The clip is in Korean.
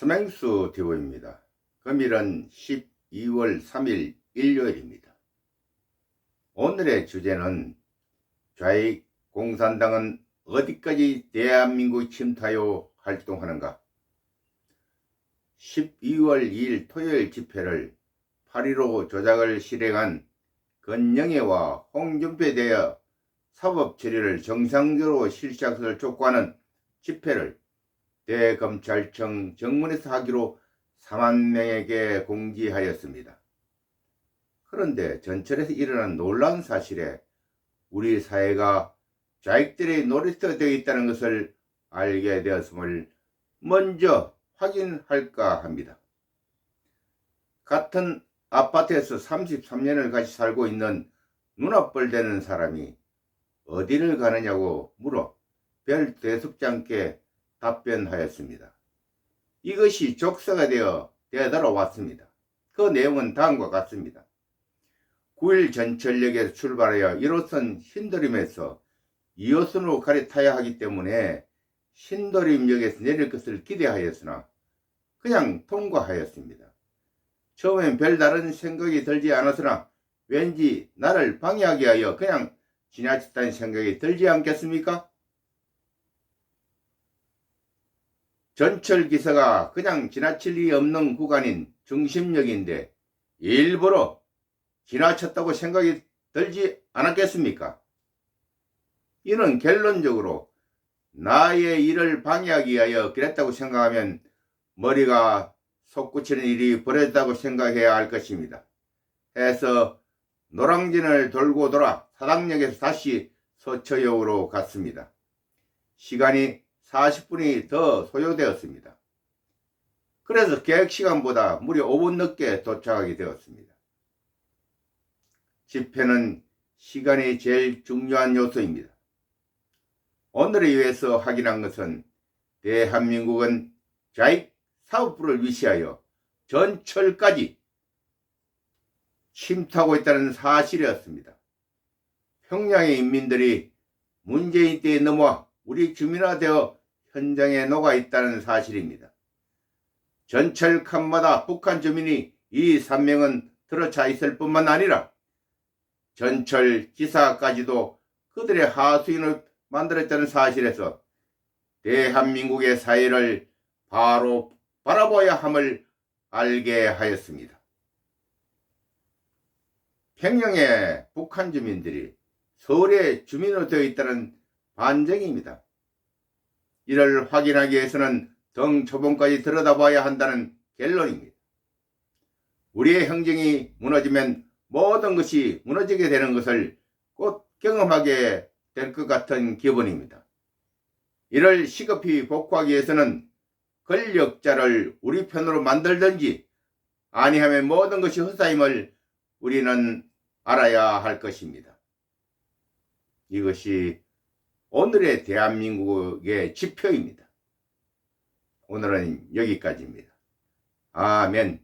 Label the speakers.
Speaker 1: 스맹수 TV입니다. 금일은 12월 3일 일요일입니다. 오늘의 주제는 좌익 공산당은 어디까지 대한민국 침투하여 활동하는가? 12월 2일 토요일 집회를 8.15 조작을 실행한 건영애와 홍준표에 대하여 사법 처리를 정상적으로 것을 촉구하는 집회를 대검찰청 정문에서 하기로 4만 명에게 공지하였습니다. 그런데 전철에서 일어난 놀라운 사실에 우리 사회가 좌익들의 노리스가 되어 있다는 것을 알게 되었음을 먼저 확인할까 합니다. 같은 아파트에서 33년을 같이 살고 있는 눈앞벌 되는 사람이 어디를 가느냐고 물어 별 않게 답변하였습니다. 이것이 족서가 되어 되돌아왔습니다. 그 내용은 다음과 같습니다. 9일 전철역에서 출발하여 1호선 신도림에서 2호선으로 갈아타야 하기 때문에 신도림역에서 내릴 것을 기대하였으나 그냥 통과하였습니다. 처음엔 별다른 생각이 들지 않았으나 왠지 나를 방해하게 하여 그냥 지나쳤다는 생각이 들지 않겠습니까? 전철 기사가 그냥 지나칠 리 없는 구간인 중심역인데 일부러 지나쳤다고 생각이 들지 않았겠습니까? 이는 결론적으로 나의 일을 방해하기 위하여 그랬다고 생각하면 머리가 솟구치는 일이 벌어졌다고 생각해야 할 것입니다. 해서 노랑진을 돌고 돌아 사당역에서 다시 서초역으로 갔습니다. 시간이 40분이 더 소요되었습니다. 그래서 계획 시간보다 무려 5분 늦게 도착하게 되었습니다. 집회는 시간이 제일 중요한 요소입니다. 오늘에 의해서 확인한 것은 대한민국은 좌익 사업부를 위시하여 전철까지 침투하고 있다는 사실이었습니다. 평양의 인민들이 문재인 때에 넘어와 우리 주민화되어 현장에 녹아 있다는 사실입니다. 전철 칸마다 북한 주민이 이 산명은 들어차 있을 뿐만 아니라 전철 기사까지도 그들의 하수인을 만들었다는 사실에서 대한민국의 사회를 바로 바라봐야 함을 알게 하였습니다. 평양의 북한 주민들이 서울의 주민으로 되어 있다는 반증입니다. 이를 확인하기 위해서는 등 초봉까지 들여다봐야 한다는 결론입니다. 우리의 행정이 무너지면 모든 것이 무너지게 되는 것을 곧 경험하게 될 것 같은 기분입니다. 이를 시급히 복구하기 위해서는 권력자를 우리 편으로 만들든지 아니하면 모든 것이 헛사임을 우리는 알아야 할 것입니다. 이것이 오늘의 대한민국의 지표입니다. 오늘은 여기까지입니다. 아멘.